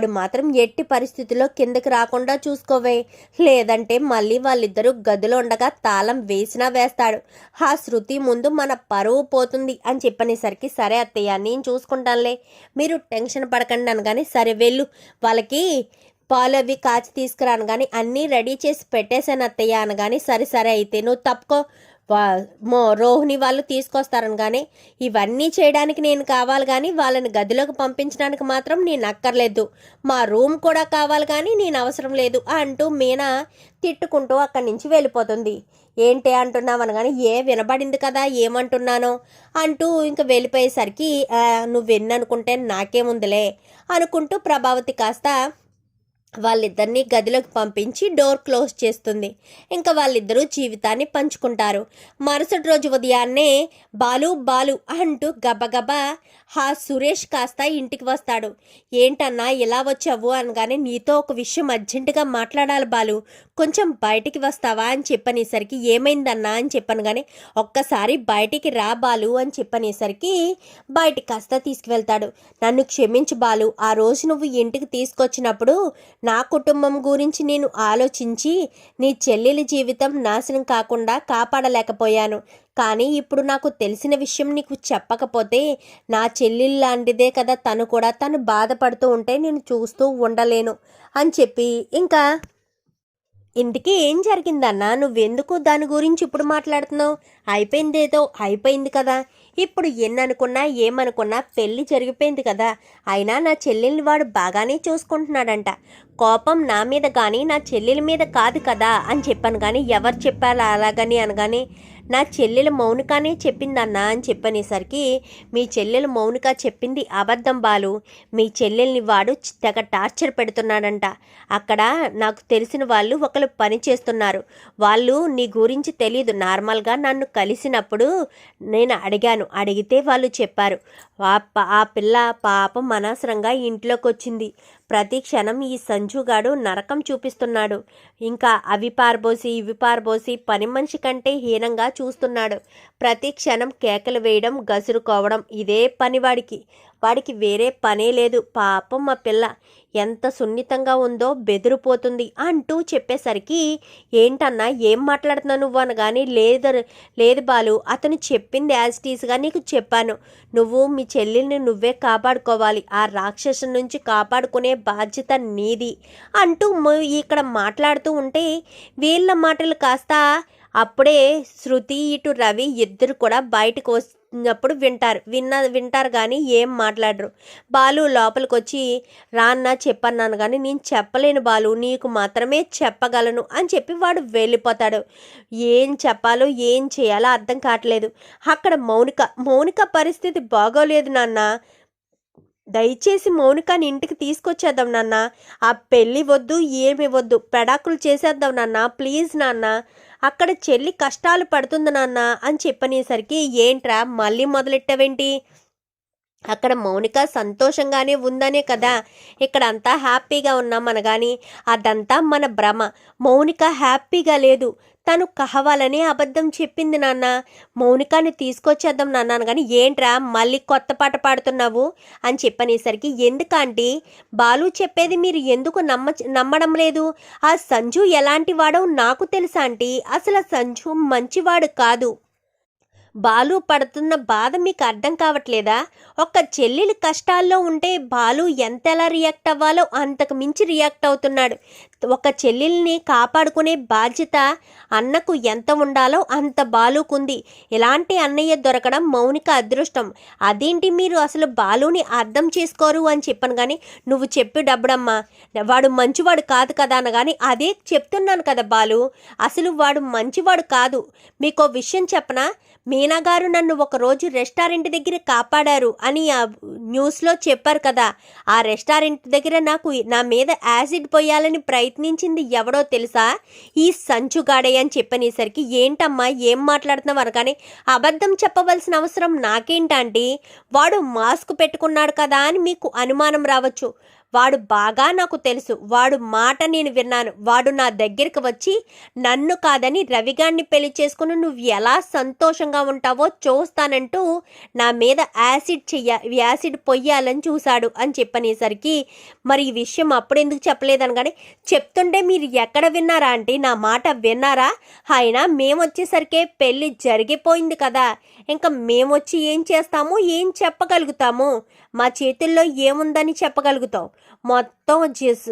వాడు మాత్రం ఎట్టి పరిస్థితుల్లో కిందకి రాకుండా చూసుకోవే. లేదంటే మళ్ళీ వాళ్ళిద్దరూ గదిలో ఉండగా తాళం వేసినా వేస్తాడు. ఆ శృతి ముందు మన పరువు పోతుంది అని చెప్పనేసరికి సరే అత్తయ్య నేను చూసుకుంటానులే. మీరు టెన్షన్ పడకండి అనగానే సరే వెళ్ళు. వాళ్ళకి పాలు అవి కాచి తీసుకురాను కానీ అన్నీ రెడీ చేసి పెట్టేశాను అత్తయ్య అనగాని సరే సరే అయితే నువ్వు తప్పుకో. రోహిణి వాళ్ళు తీసుకొస్తారని కానీ ఇవన్నీ చేయడానికి నేను కావాలి కానీ వాళ్ళని గదిలోకి పంపించడానికి మాత్రం నేను అక్కర్లేదు. మా రూమ్ కూడా కావాలి కానీ నేను అవసరం లేదు అంటూ మీనా తిట్టుకుంటూ అక్కడి నుంచి వెళ్ళిపోతుంది. ఏంటి అంటున్నావు అనగానే ఏ వినబడింది కదా ఏమంటున్నానో అంటూ ఇంక వెళ్ళిపోయేసరికి నువ్వు విన్ననుకుంటే నాకేముందిలే అనుకుంటూ ప్రభావతి కాస్త వాళ్ళిద్దరినీ గదిలోకి పంపించి డోర్ క్లోజ్ చేస్తుంది. ఇంకా వాళ్ళిద్దరూ జీవితాన్ని పంచుకుంటారు. మరుసటి రోజు ఉదయాన్నే బాలు బాలు అంటూ గబగబా హా సురేష్ కాస్త ఇంటికి వస్తాడు. ఏంటన్నా ఇలా వచ్చావు? అనగానే నీతో ఒక విషయం అర్జెంటుగా మాట్లాడాలి బాలు. కొంచెం బయటికి వస్తావా? అని చెప్పనేసరికి ఏమైందన్నా? అని చెప్పాను కానీ ఒక్కసారి బయటికి రా బాలు అని చెప్పనేసరికి బయటికి కాస్త తీసుకువెళ్తాడు. నన్ను క్షమించు బాలు. ఆ రోజు నువ్వు ఇంటికి తీసుకొచ్చినప్పుడు నా కుటుంబం గురించి నేను ఆలోచించి నీ చెల్లెలి జీవితం నాశనం కాకుండా కాపాడలేకపోయాను. కానీ ఇప్పుడు నాకు తెలిసిన విషయం నీకు చెప్పకపోతే నా చెల్లెలు లాంటిదే కదా తను కూడా. తను బాధపడుతూ ఉంటే నేను చూస్తూ ఉండలేను అని చెప్పి ఇంకా ఇంటికి ఏం జరిగిందన్నా? నువ్వెందుకు దాని గురించి ఇప్పుడు మాట్లాడుతున్నావు? అయిపోయిందేదో? అయిపోయింది కదా. ఇప్పుడు ఎన్ననుకున్నా ఏమనుకున్నా పెళ్ళి జరిగిపోయింది కదా. అయినా నా చెల్లెల్ని వాడు బాగానే చూసుకుంటున్నాడంట. కోపం నా మీద కానీ నా చెల్లెల మీద కాదు కదా అని చెప్పాను కానీ ఎవరు చెప్పాలా అలాగని అనగానే నా చెల్లెలు మౌనికానే చెప్పిందన్నా అని చెప్పనేసరికి మీ చెల్లెలు మౌనిక చెప్పింది అబద్ధం బాలు. మీ చెల్లెల్ని వాడు తెగ టార్చర్ పెడుతున్నాడంట. అక్కడ నాకు తెలిసిన వాళ్ళు ఒకరు పని చేస్తున్నారు. వాళ్ళు నీ గురించి తెలియదు నార్మల్గా నన్ను కలిసినప్పుడు నేను అడిగాను. అడిగితే వాళ్ళు చెప్పారు. ఆ ఆ పిల్ల పాపం అనవసరంగా ఇంట్లోకి వచ్చింది ప్రతి క్షణం ఈ సంజుగాడు నరకం చూపిస్తున్నాడు. ఇంకా అవి పారబోసి ఇవి పారబోసి పని మనిషి కంటే హీనంగా చూస్తున్నాడు. ప్రతి క్షణం కేకలు వేయడం గసురుకోవడం ఇదే పనివాడికి. వాడికి వేరే పనే లేదు. పాపం మా పిల్ల ఎంత సున్నితంగా ఉందో బెదిరిపోతుంది అంటూ చెప్పేసరికి ఏంటన్నా ఏం మాట్లాడుతున్నావు నువ్వు? అనగాని లేదు లేదు బాలు అతను చెప్పింది యాజ్ టీస్గా నీకు చెప్పాను. నువ్వు మీ చెల్లెల్ని నువ్వే కాపాడుకోవాలి. ఆ రాక్షసు నుంచి కాపాడుకునే బాధ్యత నీది అంటూ ఇక్కడ మాట్లాడుతూ ఉంటే వీళ్ళ మాటలు కాస్త అప్పుడే శృతి ఇటు రవి ఇద్దరు కూడా బయటకు చెప్తున్నప్పుడు వింటారు. విన్న వింటారు కానీ ఏం మాట్లాడరు. బాలు లోపలికి వచ్చి రాన్న చెప్పన్నాను కానీ నేను చెప్పలేను బాలు నీకు మాత్రమే చెప్పగలను అని చెప్పి వాడు వెళ్ళిపోతాడు. ఏం చెప్పాలో ఏం చేయాలో అర్థం కావట్లేదు. అక్కడ మౌనిక మౌనిక పరిస్థితి బాగోలేదు నాన్న. దయచేసి మౌనికాని ఇంటికి తీసుకొచ్చేద్దాం నాన్న. ఆ పెళ్ళి వద్దు ఏమి వద్దు. పెడాకులు చేసేద్దాం నాన్న. ప్లీజ్ నాన్న. అక్కడ చెల్లి కష్టాలు పడుతుంది నాన్న అని చెప్పనేసరికి ఏంట్రా మళ్ళీ మొదలెట్టావేంటి? అక్కడ మౌనిక సంతోషంగానే ఉందనే కదా. ఇక్కడ అంతా హ్యాపీగా ఉన్నాం అనగాని అదంతా మన భ్రమ. మౌనిక హ్యాపీగా లేదు. తను కావాలనే అబద్ధం చెప్పింది నాన్న. మౌనికాని తీసుకొచ్చేద్దాం నాన్న అనగాని ఏంట్రా మళ్ళీ కొత్త పాట పాడుతున్నావు అని చెప్పనేసరికి ఎందుకంటే బాలు చెప్పేది మీరు ఎందుకు నమ్మ నమ్మడం లేదు? ఆ సంజు ఎలాంటి వాడో నాకు తెలుసా ఆంటీ. అసలు సంజు మంచివాడు కాదు. బాలు పడుతున్న బాధ మీకు అర్థం కావట్లేదా? ఒక చెల్లెలు కష్టాల్లో ఉంటే బాలు ఎంత ఎలా రియాక్ట్ అవ్వాలో అంతకు మించి రియాక్ట్ అవుతున్నాడు. ఒక చెల్లెల్ని కాపాడుకునే బాధ్యత అన్నకు ఎంత ఉండాలో అంత బాలుకుంది. ఇలాంటి అన్నయ్య దొరకడం మౌనిక అదృష్టం. అదేంటి మీరు అసలు బాలుని అర్థం చేసుకోరు అని చెప్పాను కానీ నువ్వు చెప్పి డబ్బుడమ్మా. వాడు మంచివాడు కాదు కదా అనగాని అదే చెప్తున్నాను కదా బాలు. అసలు వాడు మంచివాడు కాదు. మీకు విషయం చెప్పనా? మీనాగారు నన్ను ఒకరోజు రెస్టారెంట్ దగ్గర కాపాడారు అని ఆ న్యూస్లో చెప్పారు కదా. ఆ రెస్టారెంట్ దగ్గర నాకు నా మీద యాసిడ్ పోయాలని ప్రయత్నించింది ఎవడో తెలుసా? ఈ సంచుగాడే అని చెప్పనేసరికి ఏంటమ్మా ఏం మాట్లాడుతున్నావు అనగానే అబద్ధం చెప్పవలసిన అవసరం నాకేంటండి వాడు మాస్క్ పెట్టుకున్నాడు కదా అని మీకు అనుమానం రావచ్చు. వాడు బాగా నాకు తెలుసు. వాడు మాట నేను విన్నాను. వాడు నా దగ్గరికి వచ్చి నన్ను కాదని రవిగాన్ని పెళ్ళి చేసుకుని నువ్వు ఎలా సంతోషంగా ఉంటావో చూస్తానంటూ నా మీద యాసిడ్ చెయ్య యాసిడ్ పొయ్యాలని చూశాడు అని చెప్పనేసరికి మరి ఈ విషయం అప్పుడు ఎందుకు చెప్పలేదని కానీ చెప్తుంటే మీరు ఎక్కడ విన్నారా అంటే నా మాట విన్నారా? అయినా మేము వచ్చేసరికే పెళ్ళి జరిగిపోయింది కదా. ఇంకా మేము వచ్చి ఏం చేస్తాము? ఏం చెప్పగలుగుతాము? మా చేతుల్లో ఏముందని చెప్పగలుగుతాం? మొత్తం జస్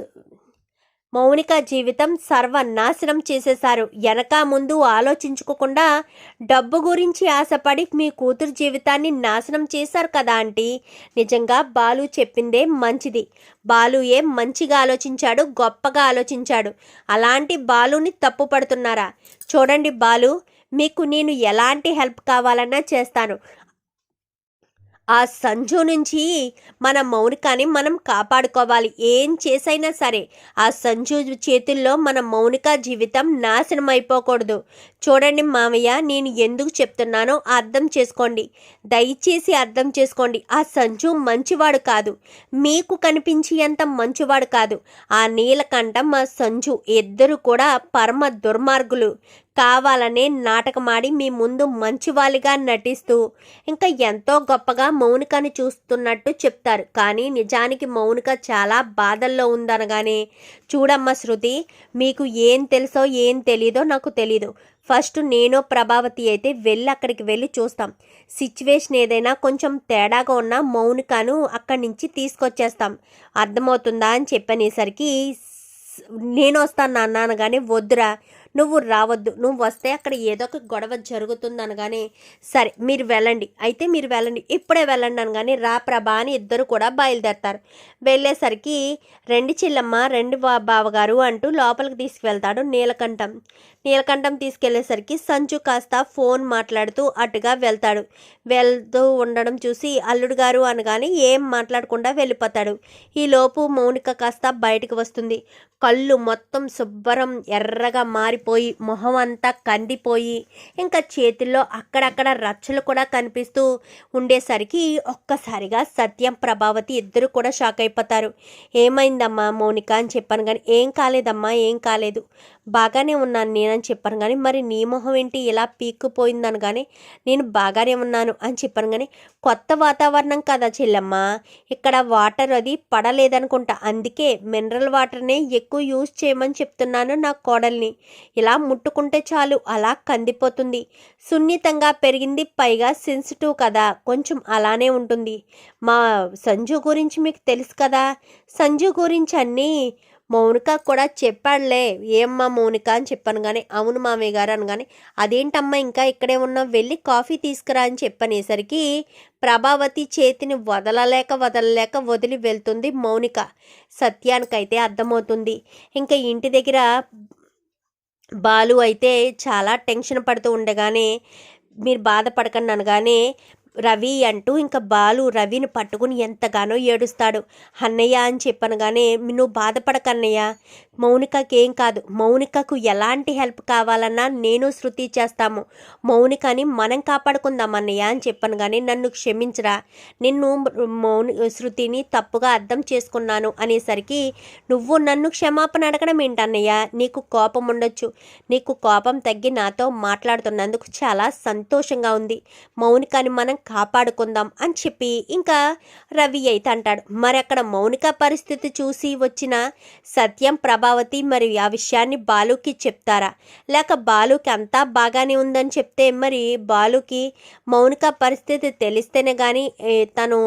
మౌనిక జీవితం సర్వనాశనం చేసేశారు. వెనక ముందు ఆలోచించుకోకుండా డబ్బు గురించి ఆశపడి మీ కూతురు జీవితాన్ని నాశనం చేశారు కదా ఆంటీ? నిజంగా బాలు చెప్పిందే మంచిది. బాలు ఏ మంచిగా ఆలోచించాడు గొప్పగా ఆలోచించాడు. అలాంటి బాలుని తప్పు పడుతున్నారా? చూడండి బాలు మీకు నేను ఎలాంటి హెల్ప్ కావాలన్నా చేస్తాను. ఆ సంజు నుంచి మన మౌనికాని మనం కాపాడుకోవాలి. ఏం చేసైనా సరే ఆ సంజు చేతుల్లో మన మౌనిక జీవితం నాశనం అయిపోకూడదు చూడండి మామయ్య నేను ఎందుకు చెప్తున్నానో అర్థం చేసుకోండి. దయచేసి అర్థం చేసుకోండి. ఆ సంజు మంచివాడు కాదు. మీకు కనిపించేంత మంచివాడు కాదు. ఆ నీలకంఠం ఆ సంజు ఇద్దరు కూడా పరమ దుర్మార్గులు. కావాలనే నాటకమాడి మీ ముందు మంచివాళ్ళుగా నటిస్తూ ఇంకా ఎంతో గొప్పగా మౌనికని చూస్తున్నట్టు చెప్తారు. కానీ నిజానికి మౌనిక చాలా బాధల్లో ఉందనగానే చూడమ్మ శృతి మీకు ఏం తెలుసో ఏం తెలీదో నాకు తెలీదు. ఫస్ట్ నేను ప్రభావతి అయితే వెళ్ళి అక్కడికి వెళ్ళి చూస్తాం. సిచ్యువేషన్ ఏదైనా కొంచెం తేడాగా ఉన్న మౌనికను అక్కడి నుంచి తీసుకొచ్చేస్తాం. అర్థమవుతుందా అని చెప్పనేసరికి నేను వస్తాను నాన్న అనగానే వద్దురా నువ్వు రావద్దు. నువ్వు వస్తే అక్కడ ఏదో ఒక గొడవ జరుగుతుంది అనగానే సరే మీరు వెళ్ళండి. అయితే మీరు వెళ్ళండి. ఇప్పుడే వెళ్ళండి అనగానే రా ప్రభా అని ఇద్దరు కూడా బయలుదేరతారు. వెళ్ళేసరికి రెండు చిల్లమ్మ రెండు బావగారు అంటూ లోపలికి తీసుకువెళ్తాడు నీలకంఠం. నీలకంఠం తీసుకెళ్ళేసరికి సంచు కాస్త ఫోన్ మాట్లాడుతూ అటుగా వెళ్తాడు. వెళ్తూ ఉండడం చూసి అల్లుడు గారు అనగానే ఏం మాట్లాడకుండా వెళ్ళిపోతాడు. ఈలోపు మౌనిక కాస్త బయటకు వస్తుంది. కళ్ళు మొత్తం శుభ్రం ఎర్రగా మారిపోయి మొహం అంతా కందిపోయి ఇంకా చేతుల్లో అక్కడక్కడ రచ్చలు కూడా కనిపిస్తూ ఉండేసరికి ఒక్కసారిగా సత్యం ప్రభావతి ఇద్దరు కూడా షాక్ అయిపోతారు. ఏమైందమ్మా మౌనిక అని చెప్పాను కానీ ఏం కాలేదమ్మా ఏం కాలేదు. బాగానే ఉన్నాను నేనని చెప్పాను కానీ మరి నీ మొహం ఏంటి? ఇలా పీక్కుపోయిందని కానీ నేను బాగానే ఉన్నాను అని చెప్పాను కానీ కొత్త వాతావరణం కదా చెల్లమ్మ. ఇక్కడ వాటర్ అది పడలేదనుకుంటా. అందుకే మినరల్ వాటర్నే ఎక్కువ యూజ్ చేయమని చెప్తున్నాను నా కోడల్ని. ఇలా ముట్టుకుంటే చాలు అలా కందిపోతుంది. సున్నితంగా పెరిగింది పైగా సెన్సిటివ్ కదా. కొంచెం అలానే ఉంటుంది. మా సంజు గురించి మీకు తెలుసు కదా? సంజు గురించి అన్నీ మౌనిక కూడా చెప్పాడులే ఏమ్మా మౌనిక అని చెప్పాను కానీ అవును మామయ్య గారు కానీ అదేంటమ్మా ఇంకా ఇక్కడే ఉన్నా వెళ్ళి కాఫీ తీసుకురా అని చెప్పనేసరికి ప్రభావతి చేతిని వదలలేక వదలలేక వదిలి వెళ్తుంది మౌనిక. సత్యానికైతే అర్థమవుతుంది. ఇంకా ఇంటి దగ్గర బాలు అయితే చాలా టెన్షన్ పడుతూ ఉండగానే మీరు బాధపడకండి అనగానే రవి అంటూ ఇంకా బాలు రవిని పట్టుకుని ఎంతగానో ఏడుస్తాడు. అన్నయ్య అని చెప్పనగానే నువ్వు బాధపడకన్నయ్య. మౌనికకి ఏం కాదు. మౌనికకు ఎలాంటి హెల్ప్ కావాలన్నా నేను శృతి చేస్తాము. మౌనికని మనం కాపాడుకుందాం అన్నయ్య అని చెప్పాను కానీ నన్ను క్షమించరా. నిన్ను మౌని శృతిని తప్పుగా అర్థం చేసుకున్నాను అనేసరికి నువ్వు నన్ను క్షమాపణ అడగడం ఏంటన్నయ్య? నీకు కోపం ఉండొచ్చు. నీకు కోపం తగ్గి నాతో మాట్లాడుతున్నందుకు చాలా సంతోషంగా ఉంది. మౌనికని మనం కాపాడుకుందాం అని చెప్పి ఇంకా రవి అయితే అంటాడు. మరి అక్కడ మౌనిక పరిస్థితి చూసి వచ్చిన సత్యం ప్రభావతి మరి ఆ విషయాన్ని బాలుకి చెప్తారా? లేక బాలుకి అంతా బాగానే ఉందని చెప్తే మరి బాలుకి మౌనిక పరిస్థితి తెలిస్తేనే కానీ తను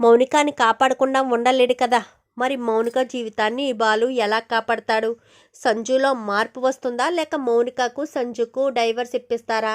మౌనికాని కాపాడకుండా ఉండలేడు కదా? మరి మౌనిక జీవితాన్ని బాలు ఎలా కాపాడతాడు? సంజులో మార్పు వస్తుందా? లేక మౌనికకు సంజుకు డైవర్స్ ఇప్పిస్తారా?